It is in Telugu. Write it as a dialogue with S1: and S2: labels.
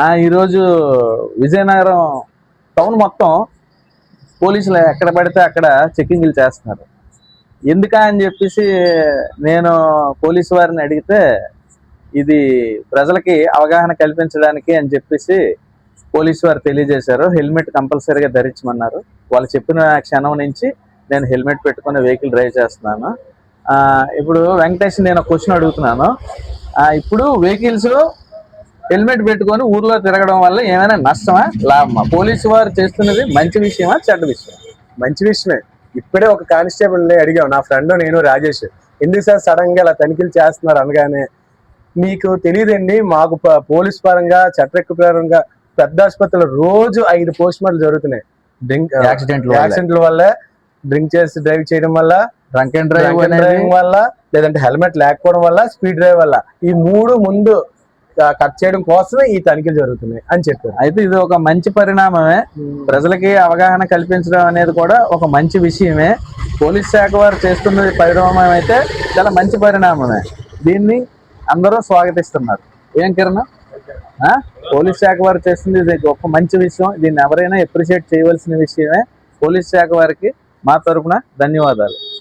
S1: ఈరోజు విజయనగరం టౌన్ మొత్తం పోలీసులు ఎక్కడ పడితే అక్కడ చెక్కింగ్లు చేస్తున్నారు. ఎందుకా అని చెప్పేసి నేను పోలీసు వారిని అడిగితే ఇది ప్రజలకి అవగాహన కల్పించడానికి అని చెప్పేసి పోలీసు వారు తెలియజేశారు. హెల్మెట్ కంపల్సరీగా ధరించమన్నారు. వాళ్ళు చెప్పిన క్షణం నుంచి నేను హెల్మెట్ పెట్టుకుని వెహికల్ డ్రైవ్ చేస్తున్నాను. ఇప్పుడు వెంకటేష్ నేను క్వశ్చన్ అడుగుతున్నాను. ఇప్పుడు వెహికల్స్ హెల్మెట్ పెట్టుకొని ఊర్లో తిరగడం వల్ల ఏమైనా నష్టమా? లాభమా? పోలీసు వారు చేస్తున్నది మంచి విషయమా చెడ్డ విషయం
S2: మంచి విషయమే. ఇప్పుడే ఒక కానిస్టేబుల్ని అడిగాం. నా ఫ్రెండ్ నేను రాజేష్. ఎందుకు సార్ సడన్గా ఇలా తనిఖీలు చేస్తున్నారు అనగానే మీకు తెలియదండి మాకు పోలీస్ పరంగా చట్టరెక్కు పరంగా పెద్ద ఆసుపత్రిలో రోజు ఐదు పోస్ట్ మార్టం జరుగుతున్నాయి. డ్రింక్
S1: యాక్సిడెంట్లు
S2: యాక్సిడెంట్ల వల్ల డ్రింక్ చేసి డ్రైవ్ చేయడం వల్ల
S1: డ్రంక్ అండ్ డ్రైవ్
S2: driving వల్ల లేదంటే హెల్మెట్ లేకపోవడం వల్ల స్పీడ్ డ్రైవ్ వల్ల. ఈ మూడు ముందు కట్ చేయడం కోసమే ఈ తనిఖీలు జరుగుతున్నాయి అని చెప్పారు.
S1: అయితే ఇది ఒక మంచి పరిణామమే. ప్రజలకి అవగాహన కల్పించడం అనేది కూడా ఒక మంచి విషయమే. పోలీస్ శాఖ వారు చేస్తున్న పరిణామం అయితే చాలా మంచి పరిణామమే. దీన్ని అందరూ స్వాగతిస్తున్నారు. ఏం కిరణ్? పోలీస్ శాఖ వారు చేస్తుంది ఇది గొప్ప మంచి విషయం. దీన్ని ఎవరైనా ఎప్రిషియేట్ చేయవలసిన విషయమే. పోలీస్ శాఖ వారికి మా తరపున ధన్యవాదాలు.